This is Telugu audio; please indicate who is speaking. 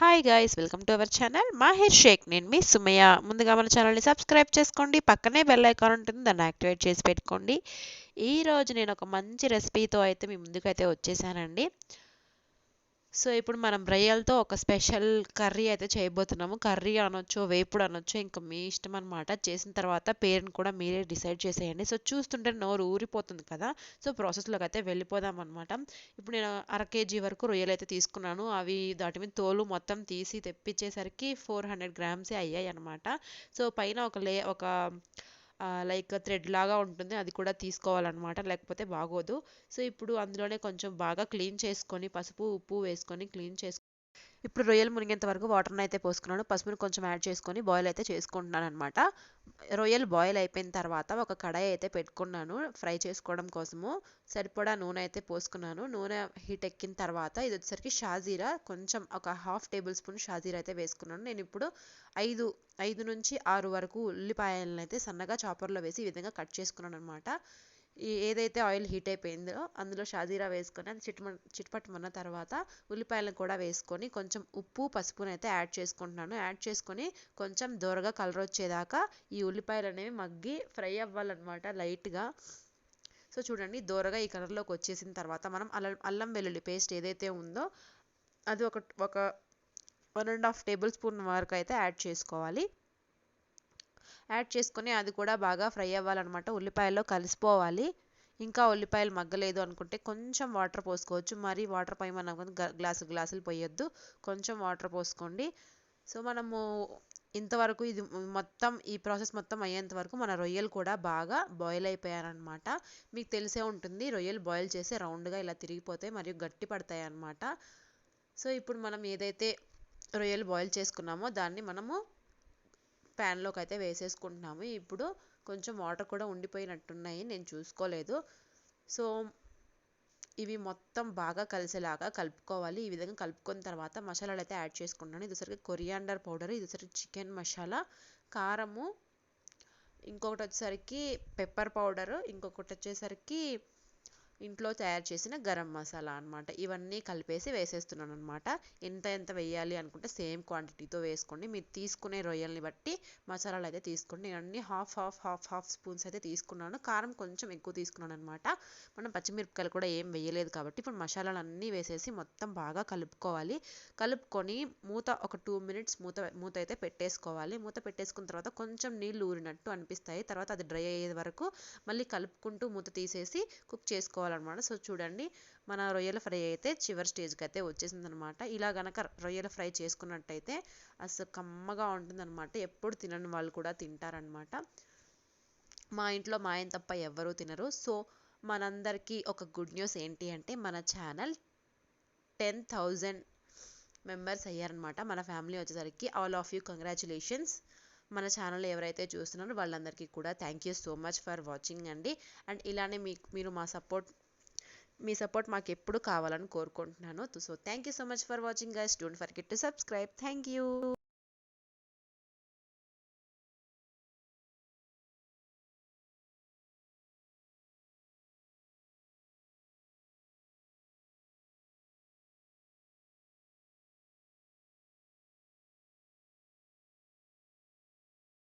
Speaker 1: Hi guys welcome to our channel Mahir Shaikh నేను మీ సుమయ్య. ముందుగా మన ఛానల్ని సబ్స్క్రైబ్ చేసుకోండి. పక్కనే బెల్ ఐకాన్ ఉంటుంది దాన్ని యాక్టివేట్ చేసి పెట్టుకోండి. ఈ రోజు నేను ఒక మంచి రెసిపీతో అయితే మీ ముందుకైతే వచ్చేసానండి. సో ఇప్పుడు మనం రొయ్యలతో ఒక స్పెషల్ కర్రీ అయితే చేయబోతున్నాము. కర్రీ అనొచ్చు వేపుడు అనొచ్చు ఇంకా మీ ఇష్టం అనమాట చేసిన తర్వాత పేరుని కూడా మీరే డిసైడ్ చేసేయండి. సో చూస్తుంటే నోరు ఊరిపోతుంది కదా. సో ప్రాసెస్లోకి అయితే వెళ్ళిపోదాం అనమాట ఇప్పుడు నేను అర కేజీ వరకు రొయ్యలు అయితే తీసుకున్నాను. అవి దాటి మీద తోలు మొత్తం తీసి తెప్పించేసరికి ఫోర్ హండ్రెడ్ గ్రామ్సే అయ్యాయి అనమాట సో పైన ఒక లే ఒక లైక్ థ్రెడ్ లాగా ఉంటుంది. అది కూడా తీసుకోవాలన్నమాట. లేకపోతే బాగోదు. సో ఇప్పుడు అందులోనే కొంచెం బాగా క్లీన్ చేసుకొని పసుపు ఉప్పు వేసుకొని క్లీన్ చేసుకొని ఇప్పుడు రొయ్యలు మునిగేంత వరకు వాటర్ని అయితే పోసుకున్నాను. పసుపుని కొంచెం యాడ్ చేసుకొని బాయిల్ అయితే చేసుకుంటున్నాను అనమాట రొయ్యలు బాయిల్ అయిపోయిన తర్వాత ఒక కడాయి అయితే పెట్టుకున్నాను. ఫ్రై చేసుకోవడం కోసము సరిపడా నూనె అయితే పోసుకున్నాను. నూనె హీట్ ఎక్కిన తర్వాత ఇది వచ్చేసరికి షాజీరా. కొంచెం ఒక హాఫ్ టేబుల్ స్పూన్ షాజీరా అయితే వేసుకున్నాను. నేను ఇప్పుడు ఐదు ఐదు నుంచి ఆరు వరకు ఉల్లిపాయలను అయితే సన్నగా చాపర్లో వేసి ఈ విధంగా కట్ చేసుకున్నాను అనమాట ఏదైతే ఆయిల్ హీట్ అయిపోయిందో అందులో షాజీరా వేసుకొని అది చిట్మ చిట్పట్టమన్న తర్వాత ఉల్లిపాయలను కూడా వేసుకొని కొంచెం ఉప్పు పసుపును అయితే యాడ్ చేసుకుంటున్నాను. యాడ్ చేసుకొని కొంచెం దూరగా కలర్ వచ్చేదాకా ఈ ఉల్లిపాయలు అనేవి మగ్గి ఫ్రై అవ్వాలన్నమాట లైట్గా. సో చూడండి దూరగా ఈ కలర్లోకి వచ్చేసిన తర్వాత మనం అల్లం అల్లం వెల్లుల్లి పేస్ట్ ఏదైతే ఉందో అది ఒక ఒక one and half tablespoon వరకు అయితే యాడ్ చేసుకోవాలి. యాడ్ చేసుకొని అది కూడా బాగా ఫ్రై అవ్వాలన్నమాట. ఉల్లిపాయల్లో కలిసిపోవాలి. ఇంకా ఉల్లిపాయలు మగ్గలేదు అనుకుంటే కొంచెం వాటర్ పోసుకోవచ్చు. మరి వాటర్ పోయమన్నా గ్లాసు గ్లాసులు పోయొద్దు. కొంచెం వాటర్ పోసుకోండి. సో మనము ఇంతవరకు ఇది మొత్తం ఈ ప్రాసెస్ మొత్తం అయ్యేంత వరకు మన రొయ్యలు కూడా బాగా బాయిల్ అయిపోయారనమాట మీకు తెలిసే ఉంటుంది రొయ్యలు బాయిల్ చేసి రౌండ్గా ఇలా తిరిగిపోతాయి మరియు గట్టి పడతాయి అన్నమాట సో ఇప్పుడు మనం ఏదైతే రొయ్యలు బాయిల్ చేసుకున్నామో దాన్ని మనము ప్యాన్లోకి అయితే వేసేసుకుంటున్నాము. ఇప్పుడు కొంచెం వాటర్ కూడా ఉండిపోయినట్టున్నాయి. నేను చూసుకోలేదు. సో ఇవి మొత్తం బాగా కలిసేలాగా కలుపుకోవాలి. ఈ విధంగా కలుపుకున్న తర్వాత మసాలాలు అయితే యాడ్ చేసుకుంటాను ఇదిసరికి కొరియాండర్ పౌడర్ ఇదిసరికి చికెన్ మసాలా కారము ఇంకొకటి వచ్చేసరికి పెప్పర్ పౌడర్ ఇంకొకటి వచ్చేసరికి ఇంట్లో తయారు చేసిన గరం మసాలా అనమాట ఇవన్నీ కలిపేసి వేసేస్తున్నాను అనమాట ఎంత ఎంత వేయాలి అనుకుంటే సేమ్ క్వాంటిటీతో వేసుకోండి. మీరు తీసుకునే రొయ్యల్ని బట్టి మసాలాలు అయితే తీసుకోండి. నేను అన్ని half half half half spoons అయితే తీసుకున్నాను. కారం కొంచెం ఎక్కువ తీసుకున్నాను అనమాట మనం పచ్చిమిరపకాయలు కూడా ఏం వేయలేదు కాబట్టి ఇప్పుడు మసాలాలు అన్నీ వేసేసి మొత్తం బాగా కలుపుకోవాలి. కలుపుకొని మూత ఒక టూ మినిట్స్ మూత మూత అయితే పెట్టేసుకోవాలి. మూత పెట్టేసుకున్న తర్వాత కొంచెం నీళ్ళు ఊరినట్టు అనిపిస్తాయి. తర్వాత అది డ్రై అయ్యే వరకు మళ్ళీ కలుపుకుంటూ మూత తీసేసి కుక్ చేసుకోవాలి. చేసుకోవాలన్నమాట సో చూడండి మన రొయ్యల ఫ్రై అయితే చివరి స్టేజ్కి అయితే వచ్చేసిందనమాట ఇలా గనక రొయ్యల ఫ్రై చేసుకున్నట్టయితే అసలు కమ్మగా ఉంటుందన్నమాట. ఎప్పుడు తినని వాళ్ళు కూడా తింటారనమాట మా ఇంట్లో మా ఆయన తప్ప ఎవ్వరూ తినరు. సో మనందరికీ ఒక గుడ్ న్యూస్ ఏంటి అంటే మన ఛానల్ టెన్ థౌజండ్ మెంబర్స్ అయ్యారనమాట మన ఫ్యామిలీ వచ్చేసరికి ఆల్ ఆఫ్ యూ కంగ్రాచులేషన్స్. మన ఛానల్ ఎవరైతే చూస్తున్నారో వాళ్ళందరికీ కూడా thank you so much for watching అండి. అండ్ ఇలానే మీకు మీరు మా సపోర్ట్ మీ సపోర్ట్ మాకు ఎప్పుడు కావాలని కోరుకుంటున్నాను. So thank you so much for watching guys don't forget to subscribe thank you